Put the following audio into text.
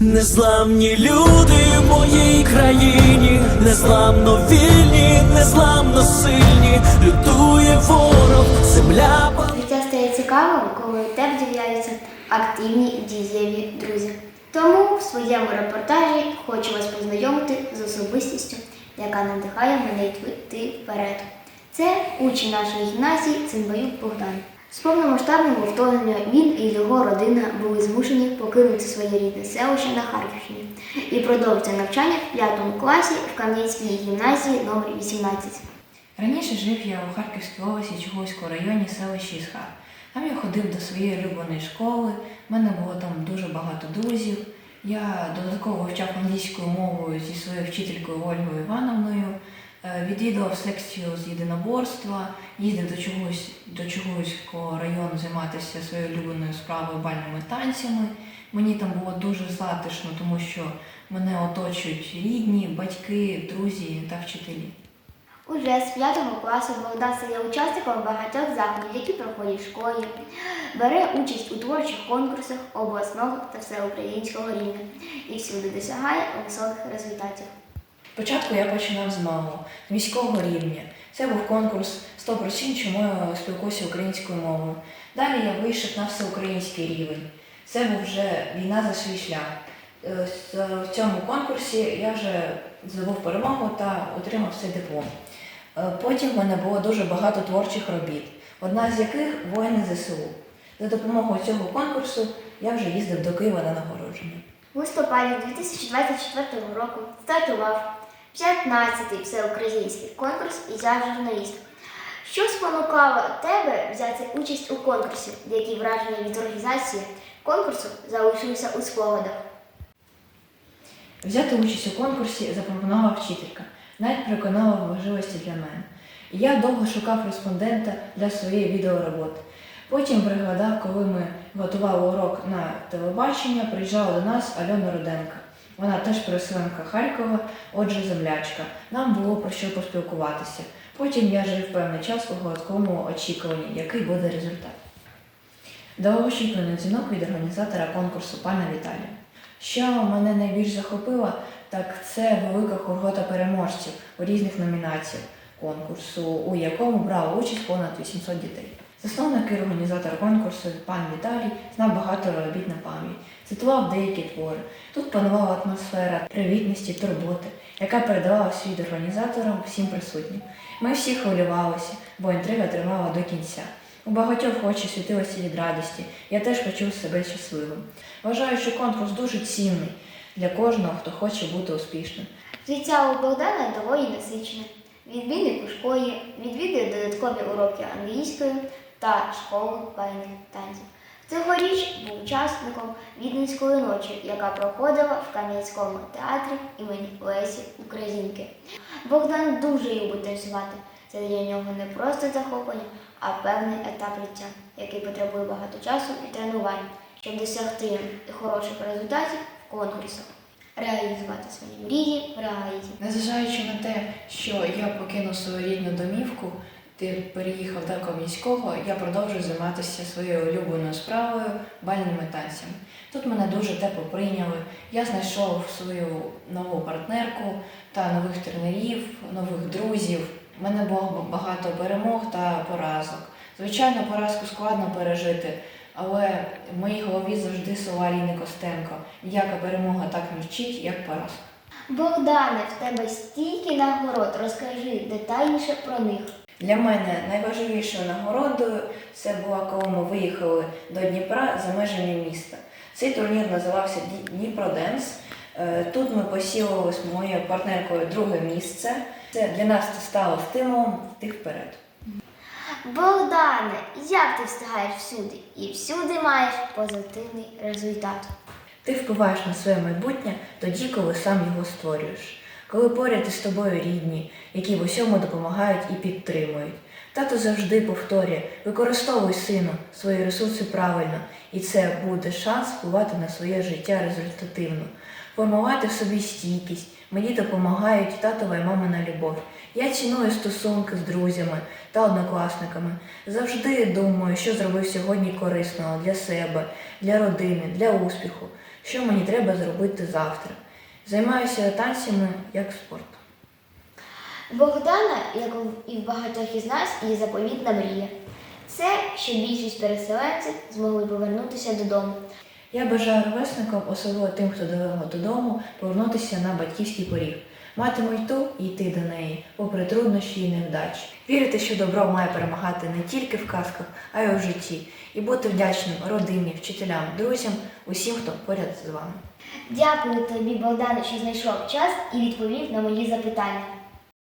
Незламні люди в моїй країні, незламно вільні, незламно сильні, лютує ворог, земля. Життя стає цікавим, коли у тебе з'являються активні дієві друзі. Тому в своєму репортажі хочу вас познайомити з особистістю, яка надихає мене йти вперед. Це учень нашої гімназії Цимбаюк Богдан. З повномасштабним вторгненням він і його родина були змушені покинути своє рідне селище на Харківщині і продовжити навчання в п'ятому класі в Кам'янській гімназії номер 18. Раніше жив я у Харківській області Чугуйському районі селищі Ісхар. Там я ходив до своєї улюбленої школи, в мене було там дуже багато друзів. Я додатково вивчав англійською мовою зі своєю вчителькою Ольгою Івановною, відвідував секцію з єдиноборства, їздив до чогось до Чугуйського району займатися своєю улюбленою справою бальними танцями. Мені там було дуже затишно, тому що мене оточують рідні, батьки, друзі та вчителі. Уже з п'ятого класу Богдан стає учасником багатьох заходів, які проходять в школі, бере участь у творчих конкурсах обласного та всеукраїнського рівня і всюди досягає високих результатів. Спочатку я починав з малого, з міського рівня. Це був конкурс 100 причин, чому я спілкуюся українською мовою. Далі я вийшов на всеукраїнський рівень. Це був вже війна за свій шлях. Е, В цьому конкурсі я вже здобув перемогу та отримав цей диплом. Е, Потім в мене було дуже багато творчих робіт, одна з яких воїни ЗСУ. За допомогою цього конкурсу я вже їздив до Києва на нагородження. У листопаді 2024 року стартував 15-й всеукраїнський конкурс «Я журналіст». Що спонукало тебе взяти участь у конкурсі, які враження від організації конкурсу залишилися у спогадах? Взяти участь у конкурсі запропонувала вчителька, навіть переконала в важливості для мене. Я довго шукав респондента для своєї відеороботи. Потім пригадав, коли ми готували урок на телебачення, приїжджала до нас Альона Руденка. Вона теж переселенка Харкова, отже, землячка. Нам було про що поспілкуватися. Потім я жив певний час у гладкому очікуванні, який буде результат. Довгоочікуваний дзвінок від організатора конкурсу пана Віталія. Що мене найбільш захопило, так це велика хоргота переможців у різних номінаціях конкурсу, у якому брало участь понад 800 дітей. Засновник і організатор конкурсу пан Віталій знав багато робіт на пам'ять, цитував деякі твори. Тут панувала атмосфера привітності, турботи, яка передавалася від організаторам всім присутнім. Ми всі хвилювалися, бо інтрига тривала до кінця. У багатьох очі світилося від радості. Я теж почув себе щасливим. Вважаю, що конкурс дуже цінний для кожного, хто хоче бути успішним. Життя у Богдана доволі насичене. Відмінник у школі, відвідує додаткові уроки англійської та школу бальних танців. Цьогоріч був учасником Віденської ночі, яка проходила в Кам'янському театрі імені Лесі Українки. Богдан дуже любить танцювати. Це для нього не просто захоплення, а певний етап життя, який потребує багато часу і тренувань, щоб досягти хороших результатів в конкурсах, реалізувати свої мрії в реалії. Незважаючи на те, що я покинув свою рідну домівку, ти переїхав до Кам'янського, я продовжую займатися своєю улюбленою справою бальними танцями. Тут мене дуже тепло прийняли. Я знайшов свою нову партнерку та нових тренерів, нових друзів. У мене було багато перемог та поразок. Звичайно, поразку складно пережити, але в моїй голові завжди слова Ліни Костенко. Ніяка перемога так не вчить, як поразка. Богдане, в тебе стільки нагород, розкажи детальніше про них. Для мене найважливішою нагородою це була, коли ми виїхали до Дніпра за межами міста. Цей турнір називався Ді- Дніпроденс. Е, Тут ми посілили з моєю партнеркою друге місце. Це для нас це стало стимулом йти вперед. Богдане, як ти встигаєш всюди і всюди маєш позитивний результат? Ти впливаєш на своє майбутнє тоді, коли сам його створюєш. Коли поряд із тобою рідні, які в усьому допомагають і підтримують. Тато завжди повторює: використовуй сину свої ресурси правильно, і це буде шанс впливати на своє життя результативно, формувати в собі стійкість. Мені допомагають татова і мамина любов. Я ціную стосунки з друзями та однокласниками. Завжди думаю, що зробив сьогодні корисного для себе, для родини, для успіху. що мені треба зробити завтра. Займаюся танцями як спортом. Богдана, як і в багатьох із нас, є заповітна мрія. Це, що більшість переселенців змогли повернутися додому. Я бажаю ровесникам, особливо тим, хто довело додому, повернутися на батьківський поріг, мати мету і йти до неї, попри труднощі і невдачі. Вірити, що добро має перемагати не тільки в казках, а й у житті, і бути вдячним родині, вчителям, друзям, усім, хто поряд з вами. Дякую тобі, Богдане, що знайшов час і відповів на мої запитання.